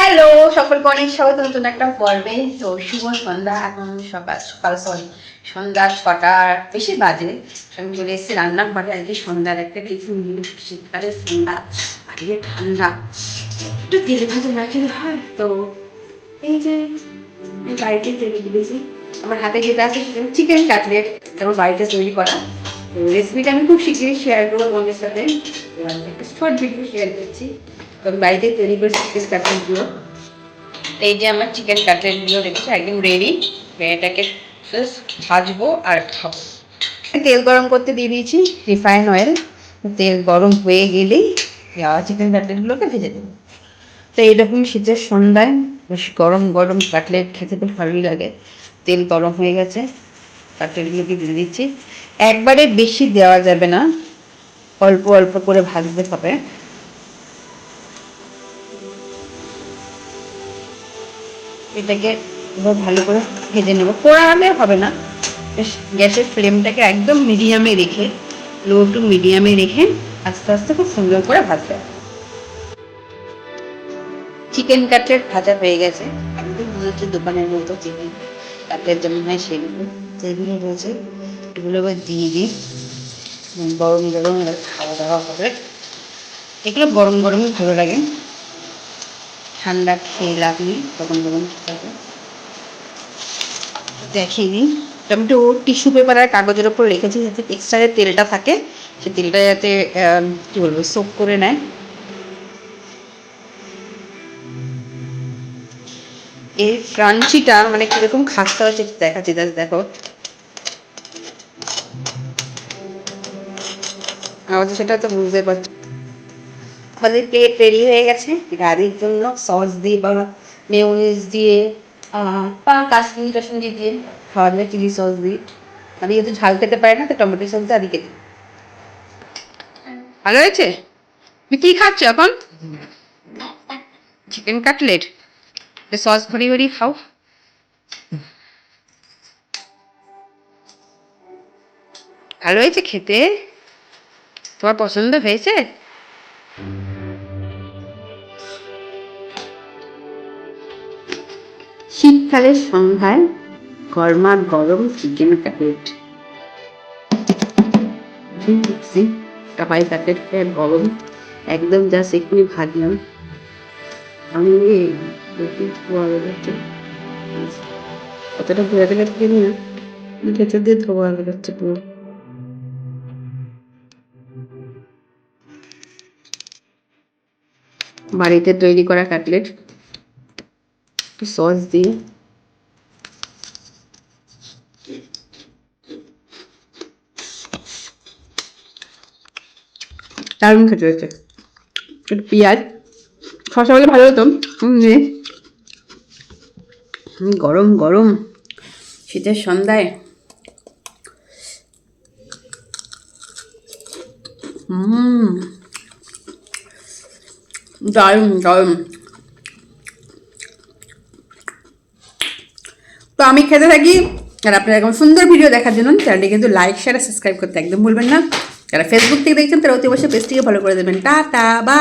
Hello, সকলকে অনেক স্বাগত। নতুন একটা পর্বে, তো শুভ সন্ধ্যা এখন সকাল সকাল সরি সন্ধ্যা ছটার বেশি বাজে। আমি চলে এসেছি রান্নাঘরে, আজকে সন্ধ্যার একটা। শীতকালে সন্ধ্যা, আজকে ঠান্ডা। একটু তেলে ভাজা না খেলে হয়, তো এই যে বাড়িতে তৈরি করেছি আমার হাতে যেটা আছে সেটা চিকেন কাটলেট আমার বাড়িতে তৈরি করা। রেসিপিটা আমি খুব শীঘ্রই শেয়ার করব তোমাদের সাথে। একটা শর্ট ভিডিও শেয়ার করছি। তো আমি বাড়িতে তৈরি করেছি চিকেন কাটলেটগুলো এই যে আমার চিকেন কাটলেটগুলো রেখেছি একদম রেডি এটাকে ভাজবো আর খাব তেল গরম করতে দিয়ে দিয়েছি রিফাইন অয়েল তেল গরম হয়ে গেলেই চিকেন কাটলেটগুলোকে ভেজে দেবো তো এইরকম শীতের সন্ধ্যায় বেশ গরম গরম কাটলেট খেতে তো ভালোই লাগে তেল গরম হয়ে গেছে কাটলেটগুলোকে দিয়ে দিচ্ছি একবারে বেশি দেওয়া যাবে না অল্প অল্প করে ভাজতে হবে এটাকে এবার ভালো করে ভেজে নেব। পোড়ালে হবে না। বেশ, গ্যাসের ফ্লেমটাকে একদম মিডিয়ামে রেখে, লো টু মিডিয়ামে রেখে আস্তে আস্তে খুব সুন্দর করে ভাজতে হবে। চিকেন কাটলেট ভাজা হয়ে গেছে। একদম হচ্ছে দোকানের মতো চিকেন কাটলেট যেমন হয় সেগুলো সেগুলো রয়েছে, এগুলো এবার দিয়ে দিই। গরম গরম এবার খাওয়া দাওয়া হবে। এগুলো গরম গরমই ভালো লাগে। ঠান্ডা খেয়ে লাভ নেই, তখন খেতে হবে দেখিয়ে দিই টমেটো টিস্যু পেপার আর কাগজের ওপর রেখেছি যাতে এক্সট্রা যে তেলটা থাকে, সে তেলটা যাতে কী বলব সোপ করে নেয়। এই ক্রাঞ্চিটা মানে কীরকম খাস্তা হচ্ছে দেখাচ্ছি জাস্ট দেখো। আমাদের সেটা তো বুঝতে পারছ। আমাদের প্লেট রেডি হয়ে গেছে। গাড়ির জন্য সস দিয়ে বা মেয়োনিজ দিয়ে বা কাশ্মীরি টাশ্মীরি দিয়ে খাওয়া যায় চিলি সস দিয়ে। আমি যেহেতু ঝাল খেতে পারি না, তো টমেটো সস দিয়ে আদিকে দিই ভালো হয়েছে? তুমি কি খাচ্ছ এখন? চিকেন কাটলেট সস ভরি ভরি খাও। ভালো হয়েছে খেতে? তোমার পছন্দ হয়েছে? শীতকালের সন্ধ্যায় গরমা গরম চিকেন কাটলেট টাপাই কাটলেট গরম। একদম জাস্ট এক্ষুনি ভাজলাম। আমি কতটা গেলে জানি না ভেতর দিয়ে ধোয়া হয়ে পুরো। বাড়িতে তৈরি করা কাটলেট একটু সস দিয়ে দারুণ খেতে হয়েছে একটু পেঁয়াজ শসা হলে ভালো হতো গরম গরম শীতের সন্ধ্যায় দারুণ দারুণ তো আমি খেতে থাকি, আর আপনারা এরকম সুন্দর ভিডিও দেখার জন্য চ্যানেলটি কিন্তু লাইক শেয়ার সাবস্ক্রাইব করতে একদম ভুলবেন না। যারা ফেসবুক থেকে দেখছেন, তারা অতি অবশ্যই পেজটিকে ফলো করে দেবেন। টাটা বা